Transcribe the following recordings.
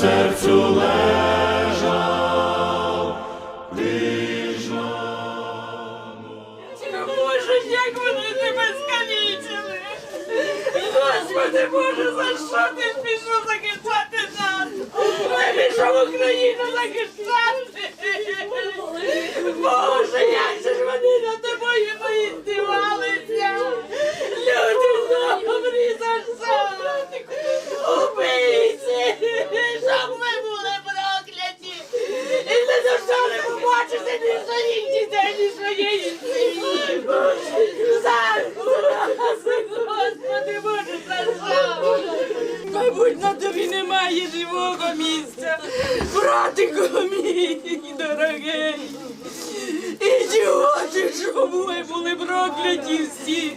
серцю лежав, ти Боже, як вони тебе скалічили! Господи Боже, за що ти пішов захищати нас? Ти пішов Україну захищати! Боже, як же ж вони над тобою поїздівалися! Люди добрі, за що? Убийці! Щоб ми були прокляті! І ти за що не побачити не своїх дітей, ні своєї сім'ї! Господи Боже, за? Мабуть, на тобі немає живого місця. Братику мій, дорогий. І чого ти, щоб ми були прокляті всі?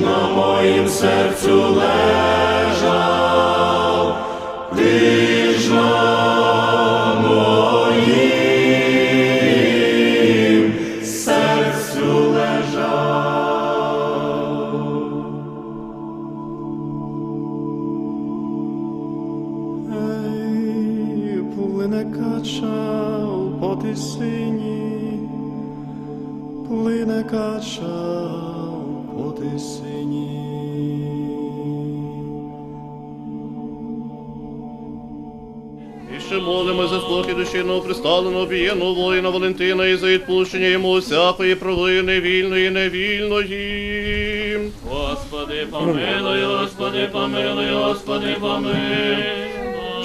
На моїм серцю лежав, за спокій душівного воїна Валентина і за відпущення йому всякої провини вільної і невільної. Господи, помилуй, Господи, помилуй, Господи, помилуй.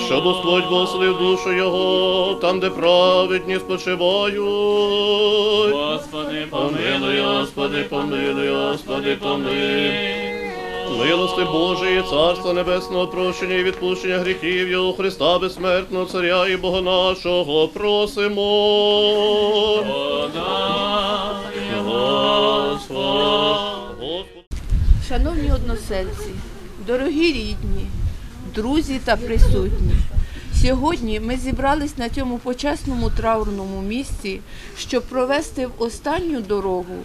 Щоб Господь благословив душу його, там, де праведні спочивають. Господи, помилуй, Господи, помилуй, Господи, помилуй. Милости Божої, Царства Небесного, прощення і відпущення гріхів Його Христа безсмертного Царя і Бога нашого просимо. Шановні односельці, дорогі рідні, друзі та присутні. Сьогодні ми зібрались на цьому почесному траурному місці, щоб провести в останню дорогу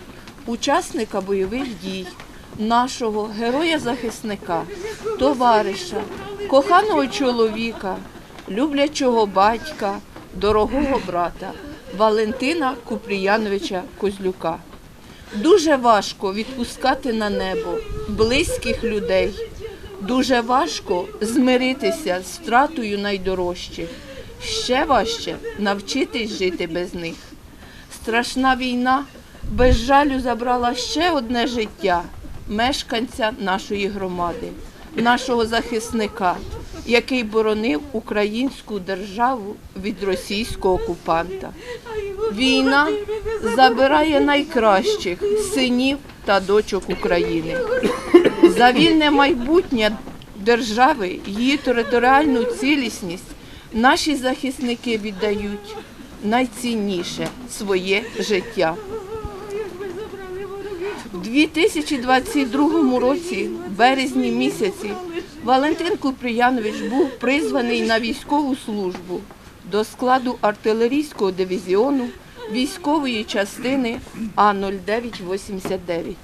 учасника бойових дій, нашого героя-захисника, товариша, коханого чоловіка, люблячого батька, дорогого брата Валентина Купріяновича Козлюка. Дуже важко відпускати на небо близьких людей. Дуже важко змиритися з втратою найдорожчих. Ще важче навчитись жити без них. Страшна війна без жалю забрала ще одне життя мешканця нашої громади, нашого захисника, який боронив українську державу від російського окупанта. Війна забирає найкращих синів та дочок України. За вільне майбутнє держави, її територіальну цілісність наші захисники віддають найцінніше своє життя. У 2022 році, в березні місяці, Валентин Куприянович був призваний на військову службу до складу артилерійського дивізіону військової частини А0989.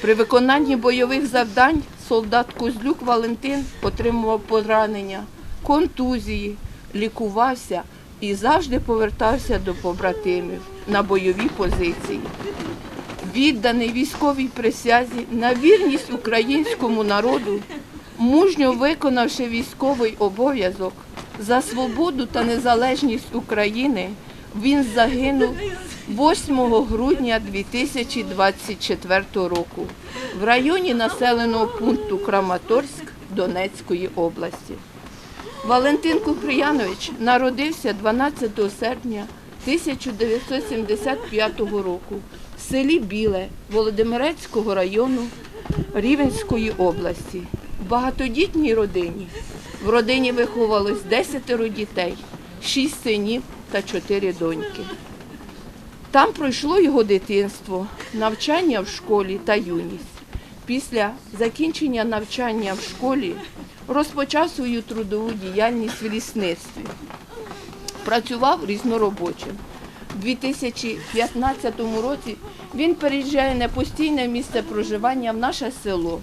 При виконанні бойових завдань солдат Козлюк Валентин отримував поранення, контузії, лікувався і завжди повертався до побратимів на бойові позиції. Відданий військовій присязі на вірність українському народу, мужньо виконавши військовий обов'язок за свободу та незалежність України, він загинув 8 грудня 2024 року в районі населеного пункту Краматорськ Донецької області. Валентин Куприянович народився 12 серпня 1975 року в селі Біле Володимирецького району Рівенської області. В багатодітній родині. В родині виховалось 10 дітей, 6 синів та 4 доньки. Там пройшло його дитинство, навчання в школі та юність. Після закінчення навчання в школі Розпочав свою трудову діяльність в лісництві. Працював різноробочим. У 2015 році він переїжджає на постійне місце проживання в наше село.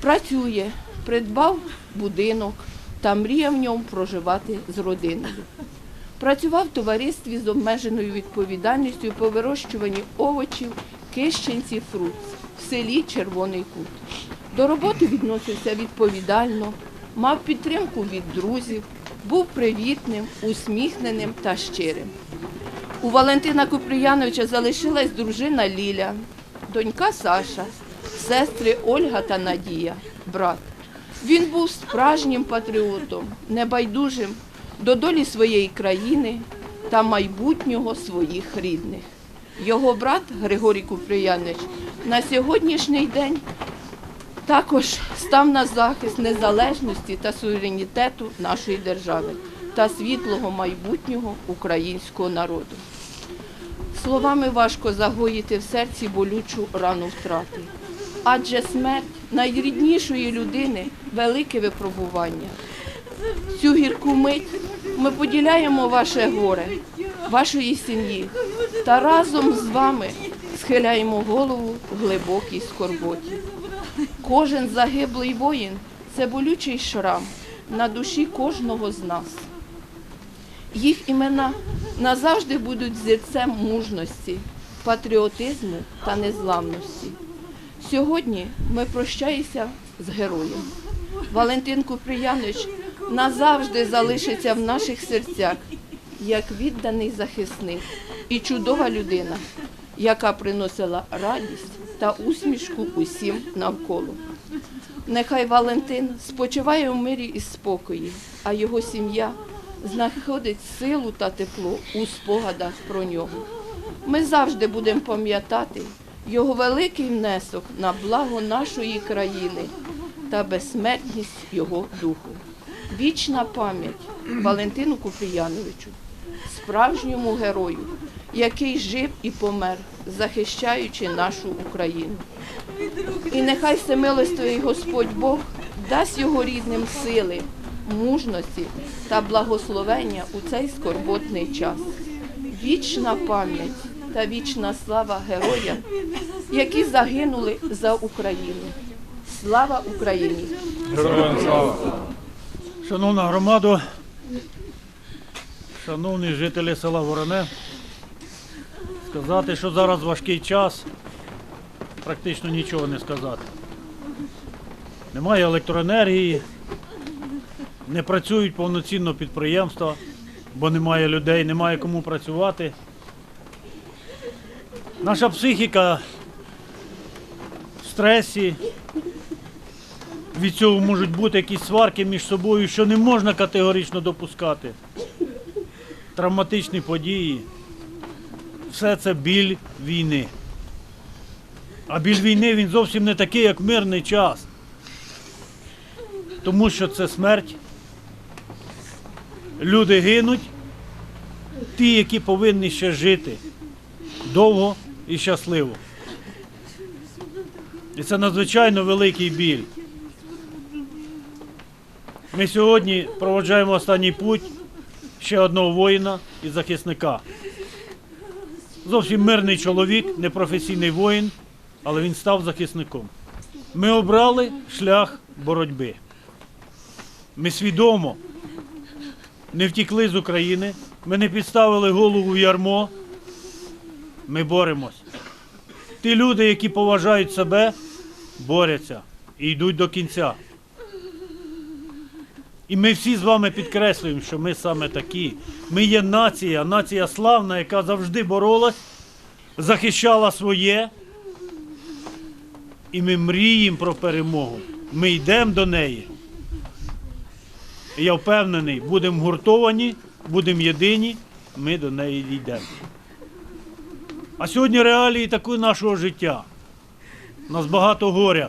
Працює, придбав будинок та мріє в ньому проживати з родиною. Працював в товаристві з обмеженою відповідальністю по вирощуванні овочів, кищенців, фрукт в селі Червоний Кут. До роботи відносився відповідально, мав підтримку від друзів, був привітним, усміхненим та щирим. У Валентина Куприяновича залишилась дружина Ліля, донька Саша, сестри Ольга та Надія, брат. Він був справжнім патріотом, небайдужим до долі своєї країни та майбутнього своїх рідних. Його брат Григорій Куприянович на сьогоднішній день також став на захист незалежності та суверенітету нашої держави та світлого майбутнього українського народу. Словами важко загоїти в серці болючу рану втрати, адже смерть найріднішої людини велике випробування. Цю гірку мить ми поділяємо ваше горе, вашої сім'ї та разом з вами схиляємо голову в глибокій скорботі. Кожен загиблий воїн це болючий шрам на душі кожного з нас. Їх імена назавжди будуть зірцем мужності, патріотизму та незламності. Сьогодні ми прощаємося з героєм. Валентин Куприянович назавжди залишиться в наших серцях як відданий захисник і чудова людина, яка приносила радість та усмішку усім навколо. Нехай Валентин спочиває у мирі і спокої, а його сім'я знаходить силу та тепло у спогадах про нього. Ми завжди будемо пам'ятати його великий внесок на благо нашої країни та безсмертність його духу. Вічна пам'ять Валентину Куприяновичу, справжньому герою, який жив і помер, захищаючи нашу Україну. І нехай всемилостивий Господь Бог дасть його рідним сили, мужності та благословення у цей скорботний час. Вічна пам'ять та вічна слава героям, які загинули за Україну. Слава Україні! Шановна громада, шановні жителі села Вороне, сказати, що зараз важкий час, практично нічого не сказати. Немає електроенергії, не працюють повноцінно підприємства, бо немає людей, немає кому працювати. Наша психіка в стресі, від цього можуть бути якісь сварки між собою, що не можна категорично допускати. Травматичні події. Все це біль війни. А біль війни він зовсім не такий, як мирний час. Тому що це смерть. Люди гинуть, ті, які повинні ще жити довго і щасливо. І це надзвичайно великий біль. Ми сьогодні проводжаємо останній путь ще одного воїна і захисника. Зовсім мирний чоловік, непрофесійний воїн, але він став захисником. Ми обрали шлях боротьби. Ми свідомо не втікли з України, ми не підставили голову в ярмо. Ми боремось. Ті люди, які поважають себе, борються і йдуть до кінця. І ми всі з вами підкреслюємо, що ми саме такі. Ми є нація, нація славна, яка завжди боролась, захищала своє. І ми мріємо про перемогу. Ми йдемо до неї. Я впевнений, будемо гуртовані, будемо єдині, ми до неї дійдемо. А сьогодні реалії такі нашого життя. У нас багато горя.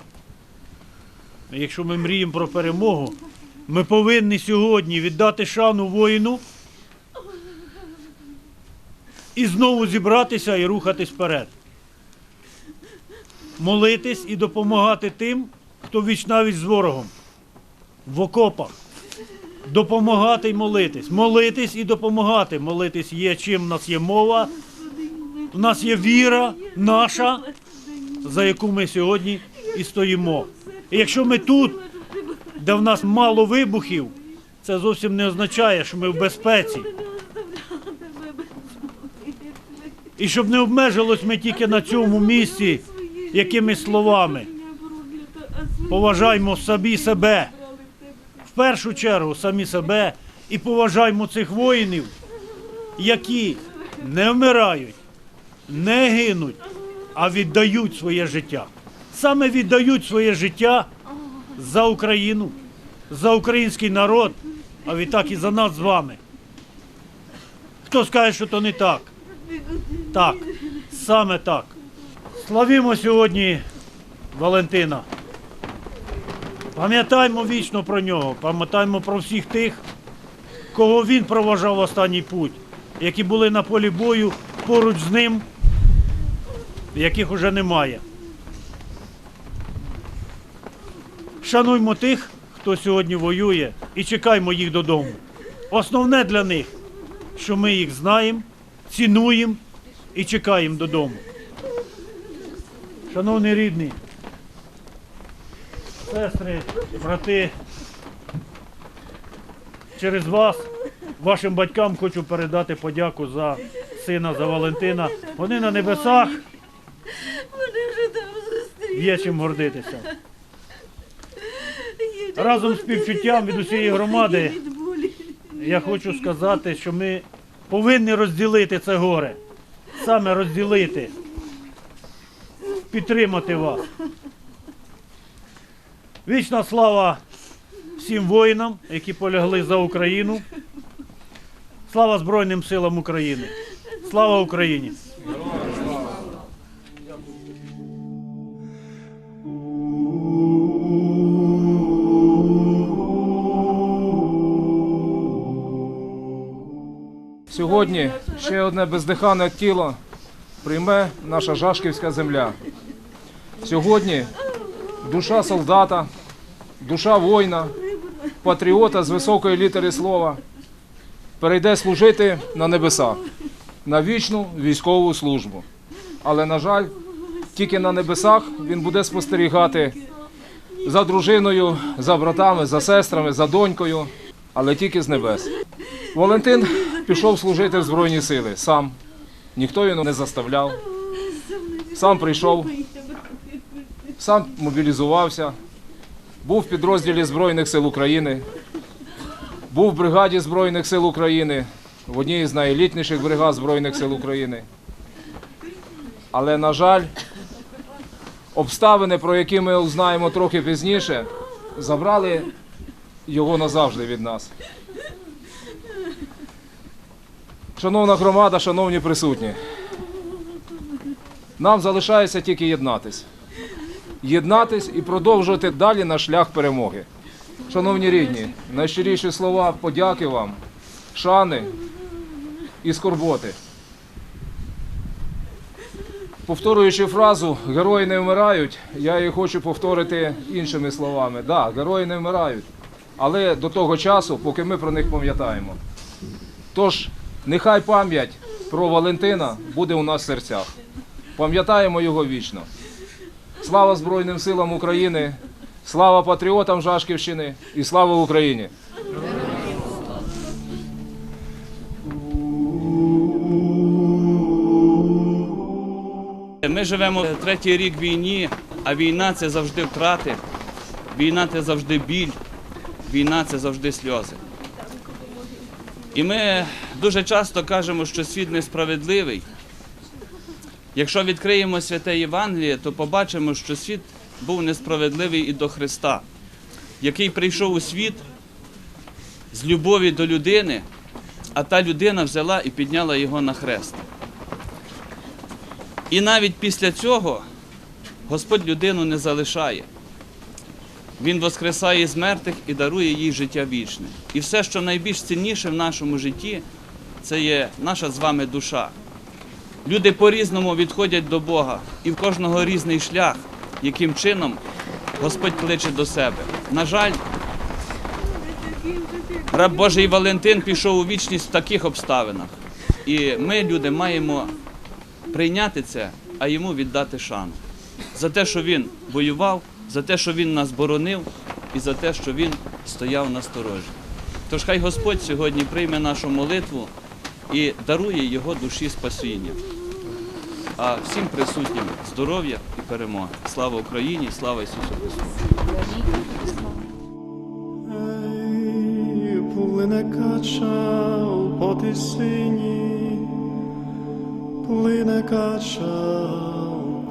Якщо ми мріємо про перемогу, ми повинні сьогодні віддати шану воїну і знову зібратися і рухатись вперед. Молитись і допомагати тим, хто віч навіть з ворогом. в окопах. Допомагати й молитись. Молитись і допомагати. Молитись є чим в нас є мова, в нас є віра наша, за яку ми сьогодні і стоїмо. І якщо ми тут, де в нас мало вибухів, це зовсім не означає, що ми в безпеці. І щоб не обмежилось ми тільки на цьому місці якимись словами. Поважаймо самі себе. Першу чергу самі себе і поважаймо цих воїнів, які не вмирають, не гинуть, а віддають своє життя. Саме віддають своє життя за Україну, за український народ, а відтак і за нас з вами. Хто скаже, що то не так? Так, саме так. Славімо сьогодні Валентина. Пам'ятаймо вічно про нього, пам'ятаймо про всіх тих, кого він проважав останній путь, які були на полі бою поруч з ним, яких уже немає. Шануймо тих, хто сьогодні воює, і чекаймо їх додому. Основне для них, що ми їх знаємо, цінуємо і чекаємо додому. Шановні рідні, сестри, брати, через вас, вашим батькам хочу передати подяку за сина, за Валентина. Вони на небесах Вони вже там є чим гордитися. Разом з співчуттям від усієї громади я хочу сказати, що ми повинні розділити це горе. Саме розділити, підтримати вас. Вічна слава всім воїнам, які полягли за Україну. Слава Збройним силам України. Слава Україні! Сьогодні ще одне бездихане тіло прийме наша Жашківська земля. Сьогодні душа солдата, душа воїна, патріота з високої літери слова перейде служити на небеса, на вічну військову службу. Але, на жаль, тільки на небесах він буде спостерігати за дружиною, за братами, за сестрами, за донькою, але тільки з небес. Валентин пішов служити в Збройні сили сам. Ніхто його не заставляв. Сам прийшов, сам мобілізувався, був в підрозділі Збройних сил України, був в бригаді Збройних сил України, в одній з найелітніших бригад Збройних сил України. Але, на жаль, обставини, про які ми узнаємо трохи пізніше, забрали його назавжди від нас. Шановна громада, шановні присутні, нам залишається тільки єднатись. Єднатись і продовжувати далі наш шлях перемоги. Шановні рідні, найщиріші слова подяки вам, шани і скорботи. Повторюючи фразу Герої не вмирають, я її хочу повторити іншими словами. Так, да, герої не вмирають, але до того часу, поки ми про них пам'ятаємо. Тож, нехай пам'ять про Валентина буде у нас в серцях. Пам'ятаємо його вічно. Слава Збройним силам України, слава патріотам Жашківщини і слава Україні! Ми живемо третій рік війні, а війна це завжди втрати, війна це завжди біль, війна це завжди сльози. І ми дуже часто кажемо, що світ несправедливий. Якщо відкриємо святе Євангеліє, то побачимо, що світ був несправедливий і до Христа, який прийшов у світ з любові до людини, а та людина взяла і підняла його на хрест. І навіть після цього Господь людину не залишає. Він воскресає з мертвих і дарує їй життя вічне. І все, що найбільш цінніше в нашому житті, це є наша з вами душа. Люди по-різному відходять до Бога, і в кожного різний шлях, яким чином Господь кличе до себе. На жаль, раб Божий Валентин пішов у вічність в таких обставинах. І ми, люди, маємо прийняти це, а йому віддати шану. За те, що він воював, за те, що він нас боронив, і за те, що він стояв на сторожі. Тож хай Господь сьогодні прийме нашу молитву і дарує його душі спасіння. А всім присутнім здоров'я і перемоги. Слава Україні, слава Ісусу Христу! Плине кача по тисині, плине кача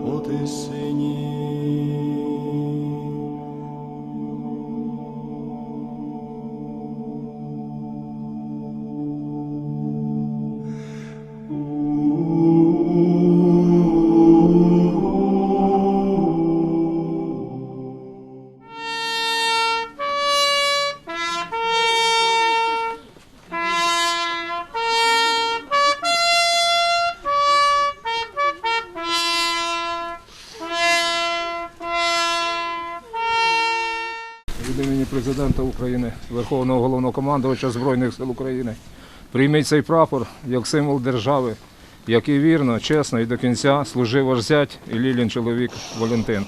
по тисині. від Верховного головнокомандувача Збройних сил України. Прийміть цей прапор як символ держави, який вірно, чесно і до кінця служив ваш зять і Лілін чоловік Валентин.